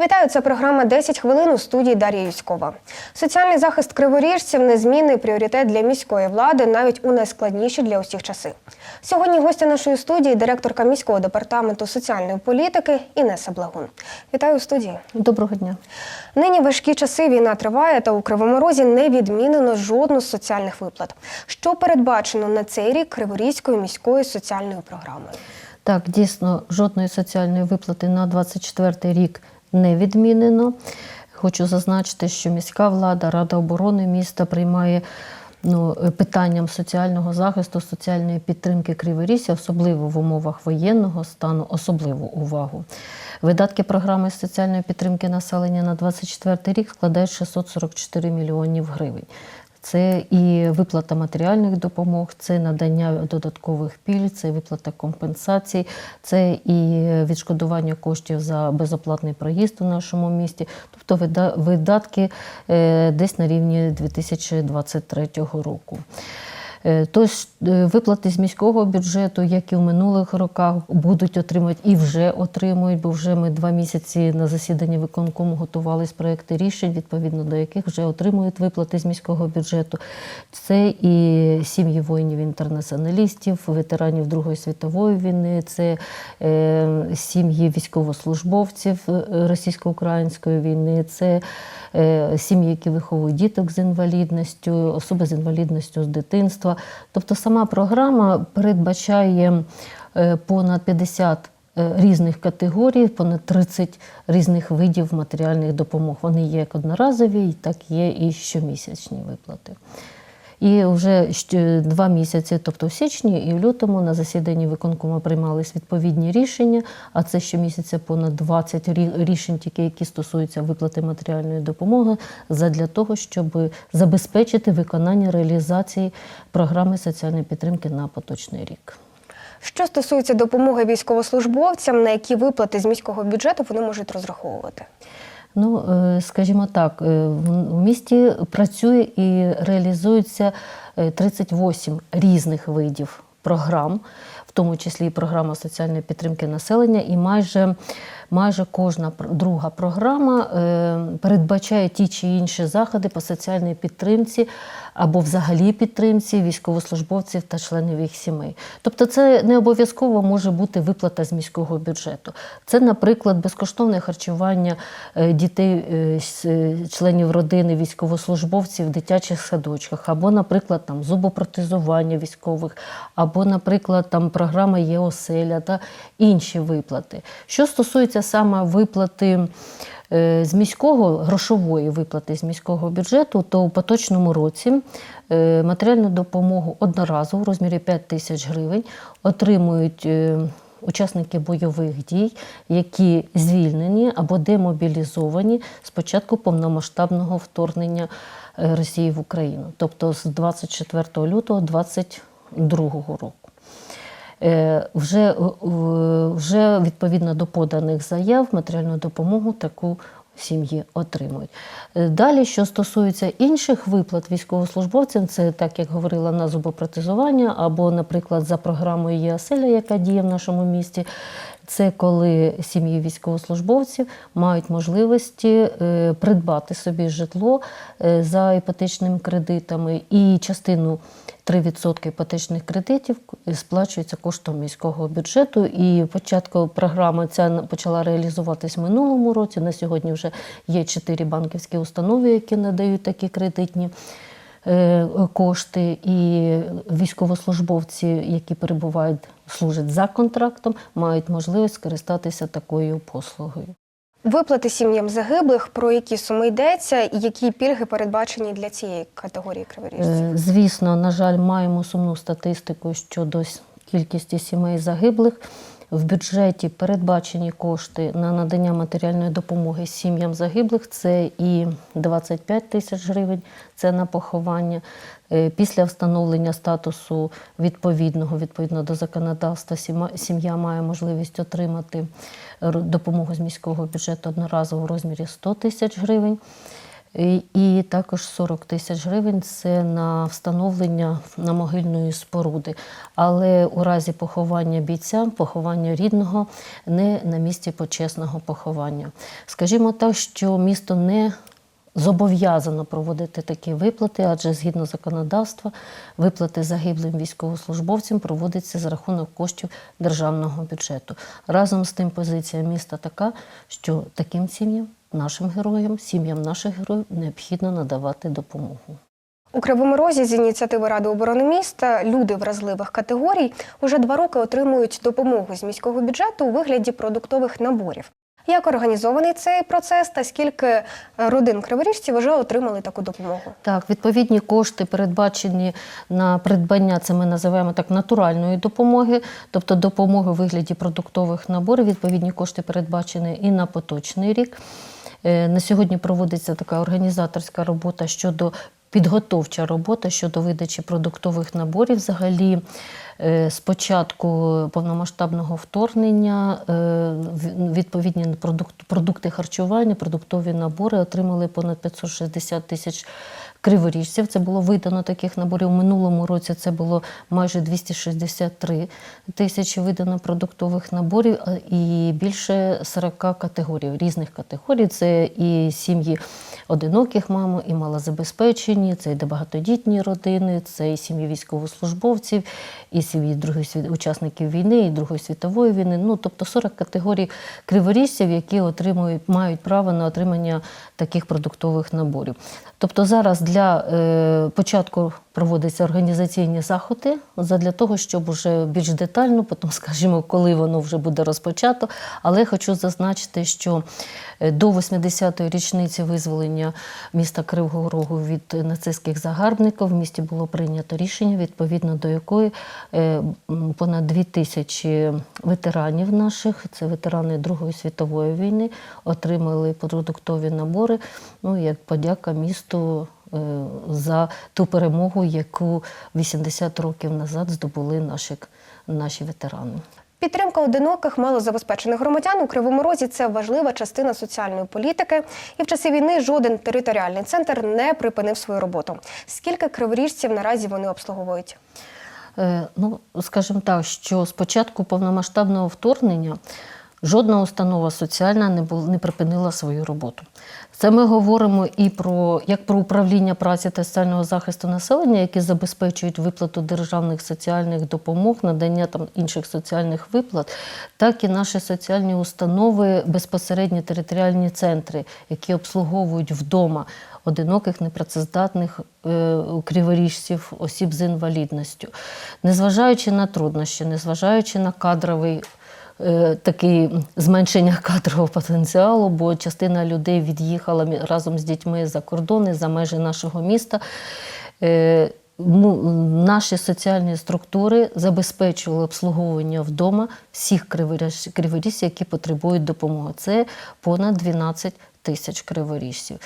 Вітаю, це програма «10 хвилин у студії Дар'я Юськова. Соціальний захист криворіжців незмінний пріоритет для міської влади навіть у найскладніші для усіх часи. Сьогодні гостя нашої студії директорка міського департаменту соціальної політики Інеса Благун. Вітаю у студії. Доброго дня. Нині важкі часи війна триває, та у Кривому Розі не відмінено жодну з соціальних виплат. Що передбачено на цей рік Криворізькою міською соціальною програмою? Так, дійсно, жодної соціальної виплати на 24 рік не відмінено. Хочу зазначити, що міська влада, Рада оборони міста приймає ну, питанням соціального захисту, соціальної підтримки Криворісся, особливо в умовах воєнного стану, особливу увагу. Видатки програми соціальної підтримки населення на 24 рік складають 644 мільйонів гривень. Це і виплата матеріальних допомог, це надання додаткових пільг, це виплата компенсацій, це і відшкодування коштів за безоплатний проїзд у нашому місті, тобто видатки е, десь на рівні 2023 року. Е, Тож е, виплати з міського бюджету, як і в минулих роках, будуть отримати і вже отримують, бо вже ми два місяці на засіданні виконкому готувались проекти рішень, відповідно до яких вже отримують виплати з міського бюджету. Це і сім'ї воїнів-інтернаціоналістів, ветеранів Другої світової війни, це е, сім'ї військовослужбовців російсько-української війни, це сім'ї, які виховують діток з інвалідністю, особи з інвалідністю з дитинства. Тобто сама програма передбачає е, понад 50 е, різних категорій, понад 30 різних видів матеріальних допомог. Вони є як одноразові, так є і щомісячні виплати. І вже два місяці, тобто в січні і в лютому, на засіданні виконкому приймались відповідні рішення. А це щомісяця понад 20 рішень, тільки які стосуються виплати матеріальної допомоги, задля того, щоб забезпечити виконання реалізації програми соціальної підтримки на поточний рік. Що стосується допомоги військовослужбовцям, на які виплати з міського бюджету вони можуть розраховувати? Ну, е, скажімо так, е, в місті працює і реалізується е, 38 різних видів програм, в тому числі і програма соціальної підтримки населення, і майже, майже кожна друга програма е, передбачає ті чи інші заходи по соціальній підтримці або взагалі підтримці військовослужбовців та членів їх сімей. Тобто, це не обов'язково може бути виплата з міського бюджету. Це, наприклад, безкоштовне харчування е, дітей, е, членів родини військовослужбовців в дитячих садочках, або, наприклад, там зубопротезування військових, або, наприклад, там програма є оселя та інші виплати. Що стосується саме виплати. е, З міського грошової виплати з міського бюджету, то у поточному році е, матеріальну допомогу одноразово в розмірі 5 тисяч гривень отримують е, учасники бойових дій, які звільнені або демобілізовані з початку повномасштабного вторгнення Росії в Україну, тобто з 24 лютого 2022 року. Е, Вже, е, вже відповідно до поданих заяв матеріальну допомогу таку сім'ї отримують. Е, Далі, що стосується інших виплат військовослужбовцям, це так як говорила на зубопротезування, або, наприклад, за програмою ЄАСЕЛЯ, яка діє в нашому місті. Це коли сім'ї військовослужбовців мають можливості е, придбати собі житло е, за іпотечними кредитами, і частину 3% іпотечних кредитів сплачується коштом міського бюджету. І початку програма ця почала реалізуватись минулому році. На сьогодні вже є чотири банківські установи, які надають такі кредитні е, кошти, і військовослужбовці, які перебувають, служать за контрактом, мають можливість скористатися такою послугою. Виплати сім'ям загиблих, про які суми йдеться, і які пільги передбачені для цієї категорії криворіжців? Е, Звісно, на жаль, маємо сумну статистику щодо кількості сімей загиблих. В бюджеті передбачені кошти на надання матеріальної допомоги сім'ям загиблих. Це і 25 тисяч гривень, це на поховання. Е, Після встановлення статусу відповідного відповідно до законодавства сім'я має можливість отримати допомогу з міського бюджету одноразово в розмірі 100 тисяч гривень. І, також 40 тисяч гривень це на встановлення на могильної споруди. Але у разі поховання бійця, поховання рідного не на місці почесного поховання. Скажімо так, що місто не зобов'язано проводити такі виплати, адже згідно законодавства, виплати загиблим військовослужбовцям проводяться за рахунок коштів державного бюджету. Разом з тим, позиція міста така, що таким сім'ям, нашим героям, сім'ям наших героїв необхідно надавати допомогу. У Кривому Розі з ініціативи Ради оборони міста люди вразливих категорій уже два роки отримують допомогу з міського бюджету у вигляді продуктових наборів. Як організований цей процес та скільки е, родин криворіжців вже отримали таку допомогу? Так, відповідні кошти передбачені на придбання, це ми називаємо так натуральної допомоги, тобто допомоги у вигляді продуктових наборів. Відповідні кошти передбачені і на поточний рік. Е, На сьогодні проводиться така організаторська робота щодо підготовча робота щодо видачі продуктових наборів. Взагалі, спочатку з початку повномасштабного вторгнення е, відповідні продукт- продукти харчування, продуктові набори отримали понад 560 тисяч криворіжців. Це було видано таких наборів. У минулому році це було майже 263 тисячі видано продуктових наборів і більше 40 категорій, різних категорій. Це і сім'ї одиноких мам, і малозабезпечені, це і багатодітні родини, це і сім'ї військовослужбовців, і сім'ї світ- учасників війни, і Другої світової війни. Ну тобто 40 категорій криворіжців, які отримують, мають право на отримання таких продуктових наборів. Тобто зараз для е, початку проводяться організаційні заходи для того, щоб уже більш детально, потім скажімо, коли воно вже буде розпочато. Але хочу зазначити, що е, до 80-ї річниці визволення міста Кривого Рогу від нацистських загарбників в місті було прийнято рішення, відповідно до якої е, понад дві тисячі ветеранів наших, це ветерани Другої світової війни, отримали продуктові набори. Ну як подяка місту за ту перемогу, яку 80 років назад здобули наші, наші ветерани. Підтримка одиноких малозабезпечених громадян у Кривому Розі це важлива частина соціальної політики. І в часи війни жоден територіальний центр не припинив свою роботу. Скільки криворіжців наразі вони обслуговують? Е, Ну, скажімо так, що з початку повномасштабного вторгнення жодна установа соціальна не бул, не припинила свою роботу. Це ми говоримо і про як про управління праці та соціального захисту населення, які забезпечують виплату державних соціальних допомог, надання там інших соціальних виплат, так і наші соціальні установи, безпосередні територіальні центри, які обслуговують вдома одиноких, непрацездатних е, криворіжців, осіб з інвалідністю. Незважаючи на труднощі, незважаючи на кадровий е, такий зменшення кадрового потенціалу, бо частина людей від'їхала разом з дітьми за кордони, за межі нашого міста. Е, ну, Наші соціальні структури забезпечували обслуговування вдома всіх криворіж- криворіжців, які потребують допомоги. Це понад 12 тисяч криворіжців.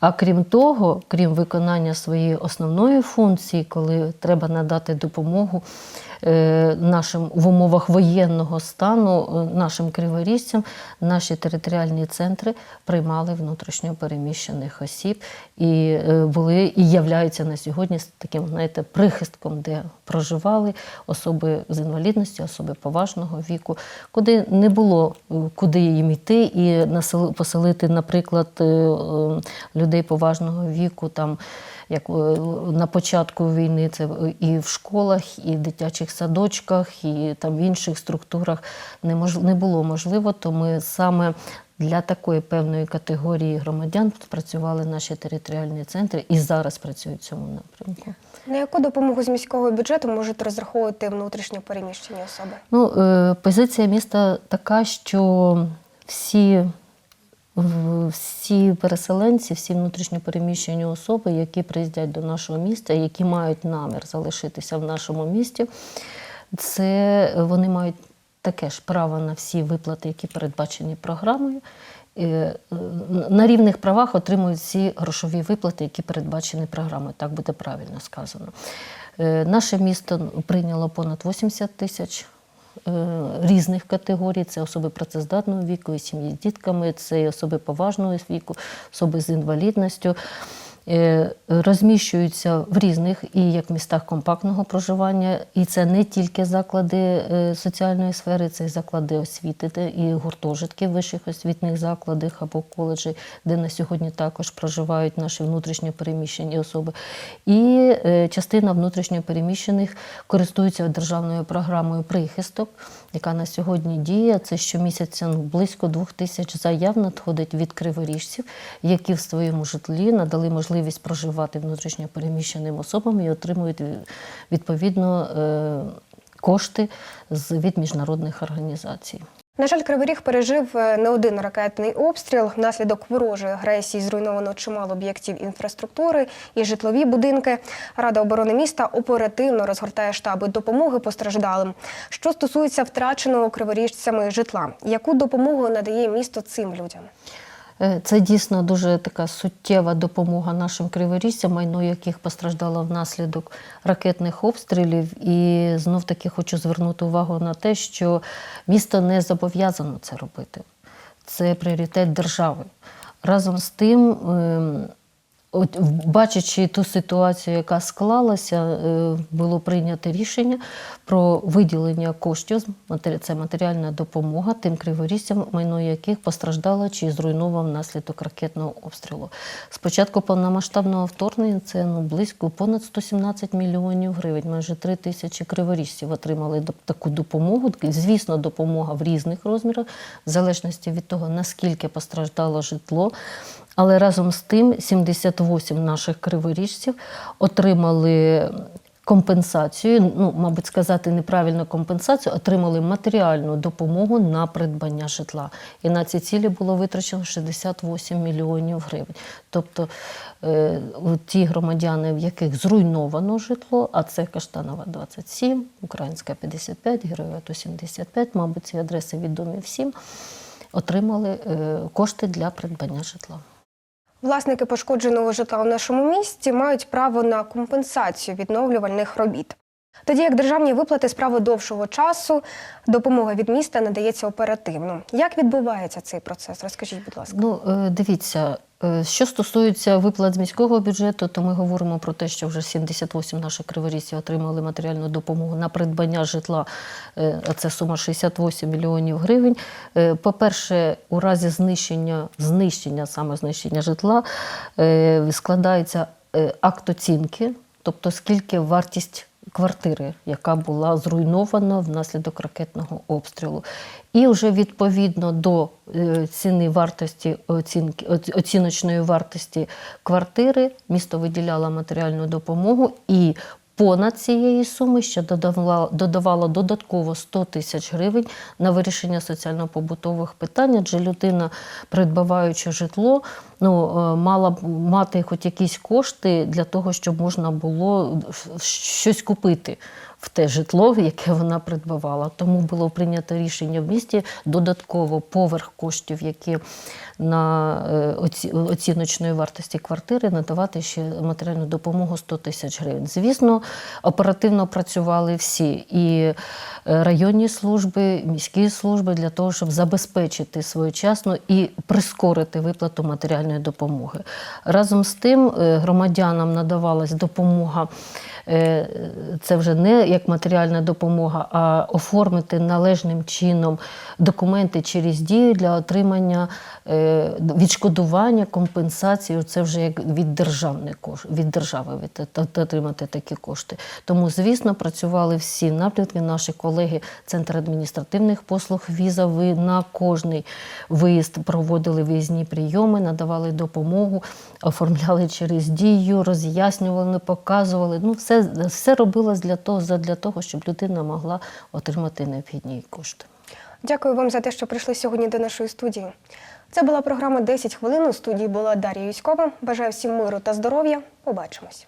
А крім того, крім виконання своєї основної функції, коли треба надати допомогу нашим в умовах воєнного стану, е, нашим криворіжцям, наші територіальні центри приймали внутрішньо переміщених осіб і е, були і являються на сьогодні з таким, знаєте, прихистком, де проживали особи з інвалідністю, особи поважного віку, куди не було е, куди їм йти і поселити, наприклад, е, е, людей поважного віку, там як е, на початку війни, це і в школах, і в дитячих садочках, і там в інших структурах не мож, не було можливо, то ми саме для такої певної категорії громадян працювали наші територіальні центри і зараз працюють в цьому напрямку. На яку допомогу з міського бюджету можуть розраховувати внутрішньо переміщені особи? Ну, е, позиція міста така, що всі, всі переселенці, всі внутрішньопереміщені особи, які приїздять до нашого міста, які мають намір залишитися в нашому місті, це вони мають таке ж право на всі виплати, які передбачені програмою. Е, На рівних правах отримують всі грошові виплати, які передбачені програмою. Так буде правильно сказано. Е, Наше місто прийняло понад 80 тисяч різних категорій: це особи працездатного віку, сім'ї з дітками, це особи поважного віку, особи з інвалідністю. Е, Розміщуються в різних і як містах компактного проживання, і це не тільки заклади е, соціальної сфери, це і заклади освіти, і гуртожитки вищих освітніх закладах або коледжі, де на сьогодні також проживають наші внутрішньо переміщені особи. І е, частина внутрішньо переміщених користуються державною програмою прихисток, яка на сьогодні діє. Це щомісяця ну, близько двох тисяч заяв надходить від криворіжців, які в своєму житлі надали можливість проживати внутрішньо переміщеним особам і отримують е, відповідно е, кошти від міжнародних організацій. На жаль, Кривий Ріг пережив е, не один ракетний обстріл. Внаслідок ворожої агресії зруйновано чимало об'єктів інфраструктури і житлові будинки. Рада оборони міста оперативно розгортає штаби допомоги постраждалим. Що стосується втраченого криворіжцями житла, яку допомогу надає місто цим людям? Е, Це дійсно дуже така суттєва допомога нашим криворіжцям, майно яких постраждало внаслідок ракетних обстрілів. І знов таки хочу звернути увагу на те, що місто не зобов'язано це робити. Це пріоритет держави. Разом з тим, ем, от, бачачи ту ситуацію, яка склалася, е, було прийнято рішення про виділення коштів. Це матеріальна допомога тим криворіжцям, майно яких постраждало чи зруйновано внаслідок ракетного обстрілу. Спочатку повномасштабного вторгнення це ну, близько понад 117 мільйонів гривень. Майже 3 тисячі криворіжців отримали таку допомогу. Звісно, допомога в різних розмірах, в залежності від того, наскільки постраждало житло. Але разом з тим 78 наших криворіжців отримали компенсацію, ну, мабуть, сказати неправильно компенсацію, отримали матеріальну допомогу на придбання житла. І на ці цілі було витрачено 68 мільйонів гривень. Тобто е, ті громадяни, в яких зруйновано житло, а це Каштанова 27, Українська 55, Героїв АТО 75, мабуть, ці адреси відомі всім, отримали е, кошти для придбання житла. Власники пошкодженого житла у нашому місті мають право на компенсацію відновлювальних робіт. Тоді як державні виплати справи довшого часу, допомога від міста надається оперативно. Як відбувається цей процес? Розкажіть, будь ласка. Ну, е, дивіться, що стосується виплат з міського бюджету, то ми говоримо про те, що вже 78 наших криворізців отримали матеріальну допомогу на придбання житла. е, Це сума 68 мільйонів гривень. Е, По-перше, у разі знищення, знищення саме знищення житла е, складається е, акт оцінки, тобто скільки вартість квартири, яка була зруйнована внаслідок ракетного обстрілу. І вже відповідно до е, ціни вартості оцінки оціночної вартості квартири місто виділяло матеріальну допомогу і. Понад цієї суми ще додавало, додавало додатково 100 тисяч гривень на вирішення соціально-побутових питань, адже людина, придбаваючи житло, ну, е, мала б мати хоч якісь кошти для того, щоб можна було щось купити в те житло, яке вона придбавала. Тому було прийнято рішення в місті додатково поверх коштів, які на е, оці- оціночної вартості квартири надавати ще матеріальну допомогу 100 тисяч гривень. Звісно, оперативно працювали всі і е, районні служби, міські служби для того, щоб забезпечити своєчасно і прискорити виплату матеріальної допомоги. Разом з тим е, громадянам надавалась допомога. Е, Це вже не як матеріальна допомога, а оформити належним чином документи через дію для отримання е, відшкодування, компенсації. Це вже як від державної кош- від держави отримати такі кошти. Тому, звісно, працювали всі напрямки. Наші колеги Центр адміністративних послуг віза. Ви на кожний виїзд проводили виїзні прийоми, надавали допомогу, оформляли через дію, роз'яснювали, показували. Ну, все, все робилось для того, для того, щоб людина могла отримати необхідні кошти. Дякую вам за те, що прийшли сьогодні до нашої студії. Це була програма «10 хвилин. У студії була Дар'я Юськова. Бажаю всім миру та здоров'я. Побачимось.